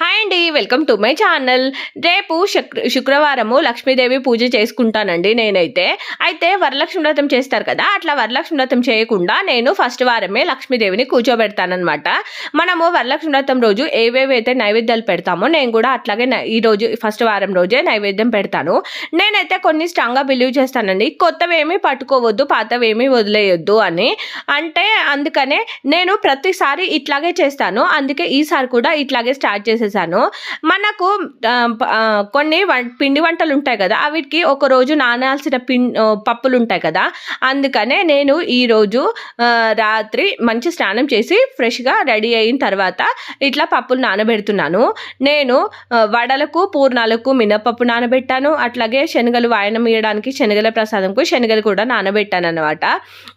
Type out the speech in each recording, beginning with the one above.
Hi అండి welcome to my channel. రేపు శుక్ర శుక్రవారము లక్ష్మీదేవి పూజ చేసుకుంటానండి నేనైతే. అయితే వరలక్ష్మి వ్రతం చేస్తారు కదా అట్లా వరలక్ష్మి వ్రతం చేయకుండా నేను ఫస్ట్ వారమే లక్ష్మీదేవిని కూర్చోబెడతానమాట మనము వరలక్ష్మి వ్రతం రోజు ఏవేవైతే నైవేద్యాలు పెడతామో నేను కూడా అట్లాగే ఈరోజు ఈ రోజు ఫస్ట్ వారం రోజే నైవేద్యం పెడతాను. నేనైతే కొన్ని స్ట్రాంగ్గా బిలీవ్ చేస్తానండి కొత్తవేమీ పట్టుకోవద్దు పాతవేమీ వదిలేయొద్దు అని. అంటే అందుకనే నేను ప్రతిసారి ఇట్లాగే చేస్తాను అందుకే ఈసారి కూడా ఇట్లాగే స్టార్ట్ చేసేసాను. మనకు కొన్ని పిండి వంటలు ఉంటాయి కదా అవిటికి ఒక రోజు నానాల్సిన పిన్ పప్పులు ఉంటాయి కదా అందుకనే నేను ఈరోజు రాత్రి మంచి స్నానం చేసి ఫ్రెష్గా రెడీ అయిన తర్వాత ఇట్లా పప్పులు నానబెడుతున్నాను. నేను వడలకు పూర్ణాలకు మినపప్పు నానబెట్టాను. అట్లాగే శనగలు వాయనం ఇవ్వడానికి శనగల ప్రసాదంకు శనగలు కూడా నానబెట్టాను అనమాట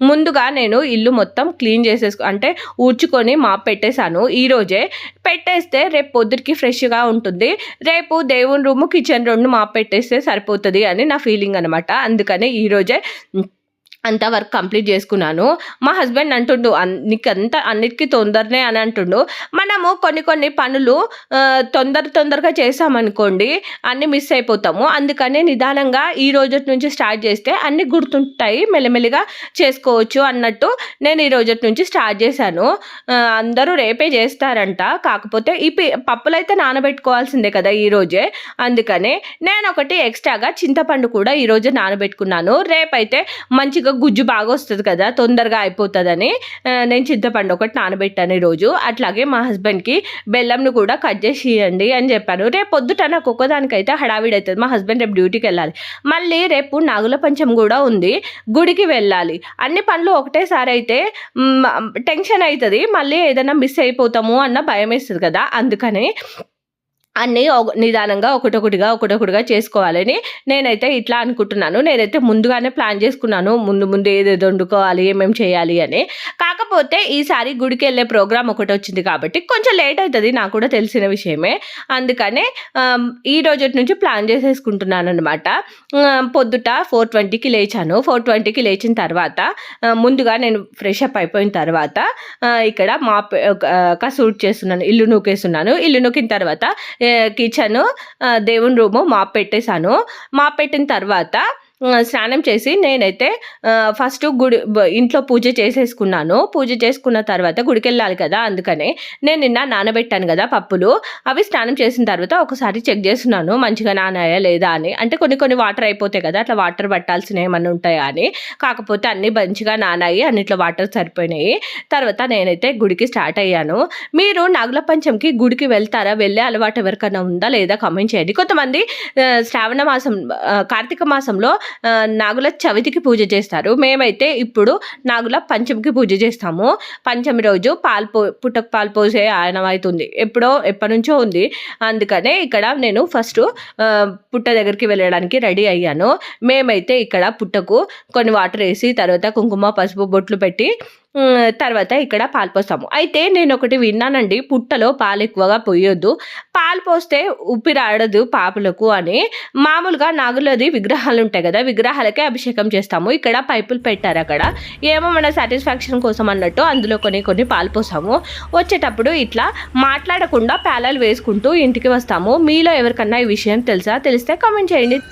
ముందుగా నేను ఇల్లు మొత్తం క్లీన్ చేసేసుకు అంటే ఊడ్చుకొని మా పెట్టేశాను. ఈరోజే పెట్టేస్తే రేపు అందరికీ ఫ్రెష్గా ఉంటుంది. రేపు దేవుని రూము కిచెన్ రెండు మాపెట్టేస్తే సరిపోతుంది అని నా ఫీలింగ్ అనమాట అందుకని ఈరోజే అంతా వర్క్ కంప్లీట్ చేసుకున్నాను. మా హస్బెండ్ అంటుండు నీకు అంతా అన్నిటికీ తొందరనే అని అంటుండు. మనము కొన్ని కొన్ని పనులు తొందర తొందరగా చేసామనుకోండి అన్నీ మిస్ అయిపోతాము. అందుకనే నిదానంగా ఈ రోజు నుంచి స్టార్ట్ చేస్తే అన్నీ గుర్తుంటాయి మెల్లమెల్లిగా చేసుకోవచ్చు అన్నట్టు నేను ఈ రోజు నుంచి స్టార్ట్ చేశాను. అందరూ రేపే చేస్తారంట. కాకపోతే ఈ పప్పులు అయితే నానబెట్టుకోవాల్సిందే కదా ఈ రోజే. అందుకనే నేను ఒకటి ఎక్స్ట్రాగా చింతపండు కూడా ఈ నానబెట్టుకున్నాను. రేపైతే మంచిగా గుజ్జు బాగా వస్తుంది కదా తొందరగా అయిపోతుందని నేను చింతపండు ఒకటి నానబెట్టాను ఈరోజు. అట్లాగే మా హస్బెండ్కి బెల్లంను కూడా కట్ చేసి ఇవ్వండి అని చెప్పాను. రేపు పొద్దుట నాకు ఒక్కదానికైతే హడావిడి అవుతుంది మా హస్బెండ్ రేపు డ్యూటీకి వెళ్ళాలి. మళ్ళీ రేపు నాగుల పంచం కూడా ఉంది. గుడికి వెళ్ళాలి. అన్ని పనులు ఒకటేసారి అయితే టెన్షన్ అవుతుంది మళ్ళీ ఏదైనా మిస్ అయిపోతాము అన్న భయం వేస్తుంది కదా అందుకని అన్నీ ఒక- నిదానంగా ఒకటొకటిగా ఒకటొకటిగా చేసుకోవాలని నేనైతే ఇట్లా అనుకుంటున్నాను. నేనైతే ముందుగానే ప్లాన్ చేసుకున్నాను. ముందు ముందు ఏదేదో వండుకోవాలి ఏమేమి చేయాలి అని. కాకపోతే ఈసారి గుడికి వెళ్ళే ప్రోగ్రామ్ ఒకటి వచ్చింది కాబట్టి కొంచెం లేట్ అవుతుంది నాకు కూడా తెలిసిన విషయమే. అందుకనే ఈ రోజు నుంచి ప్లాన్ చేసేసుకుంటున్నాను అనమాట పొద్దుట ఫోర్ ట్వంటీకి లేచాను. ఫోర్ ట్వంటీకి లేచిన తర్వాత ముందుగా నేను ఫ్రెష్ అప్ అయిపోయిన తర్వాత ఇక్కడ మా కసూట్ చేస్తున్నాను ఇల్లు నూకేస్తున్నాను. ఇల్లు నూకిన తర్వాత కిచెన్ దేవుని రూము మాప్ పెట్టేశాను. మాప్ పెట్టిన తర్వాత స్నానం చేసి నేనైతే ఫస్ట్ గుడి ఇంట్లో పూజ చేసేసుకున్నాను. పూజ చేసుకున్న తర్వాత గుడికి వెళ్ళాలి కదా అందుకనే నేను నిన్న నానబెట్టాను కదా పప్పులు. అవి స్నానం చేసిన తర్వాత ఒకసారి చెక్ చేస్తున్నాను మంచిగా నానాయా లేదా అని. అంటే కొన్ని కొన్ని వాటర్ అయిపోతాయి కదా అట్లా వాటర్ పట్టాల్సిన ఏమన్నా ఉంటాయా అని. కాకపోతే అన్నీ మంచిగా నానాయి అన్నిట్లో వాటర్ సరిపోయినాయి. తర్వాత నేనైతే గుడికి స్టార్ట్ అయ్యాను. మీరు నాగుల పంచంకి గుడికి వెళ్తారా? వెళ్ళే అలవాటు ఎవరికైనా ఉందా? లేదా కామెంట్ చేయండి. కొంతమంది శ్రావణ మాసం కార్తీక మాసంలో నాగుల చవితికి పూజ చేస్తారు. మేమైతే ఇప్పుడు నాగుల పంచమికి పూజ చేస్తాము. పంచమి రోజు పాలు పో పుట్టకు పాలు పోసే ఆయన అవుతుంది ఎప్పుడో ఎప్పటి నుంచో ఉంది. అందుకనే ఇక్కడ నేను ఫస్ట్ పుట్ట దగ్గరికి వెళ్ళడానికి రెడీ అయ్యాను. మేమైతే ఇక్కడ పుట్టకు కొన్ని వాటర్ వేసి తర్వాత కుంకుమ పసుపు బొట్లు పెట్టి తర్వాత ఇక్కడ పాలు పోస్తాము. అయితే నేను ఒకటి విన్నానండి పుట్టలో పాలు ఎక్కువగా పోయొద్దు. పాలు పోస్తే ఊపిరాడదు పాపులకు అని. మామూలుగా నాగులది విగ్రహాలు ఉంటాయి కదా విగ్రహాలకే అభిషేకం చేస్తాము. ఇక్కడ పైపులు పెట్టారు అక్కడ. ఏమో మన సాటిస్ఫాక్షన్ కోసం అన్నట్టు అందులో కొన్ని కొన్ని పాలు పోసాము వచ్చేటప్పుడు ఇట్లా మాట్లాడకుండా పేలాలు వేసుకుంటూ ఇంటికి వస్తాము. మీలో ఎవరికన్నా ఈ విషయం తెలుసా? తెలిస్తే కామెంట్ చేయండి.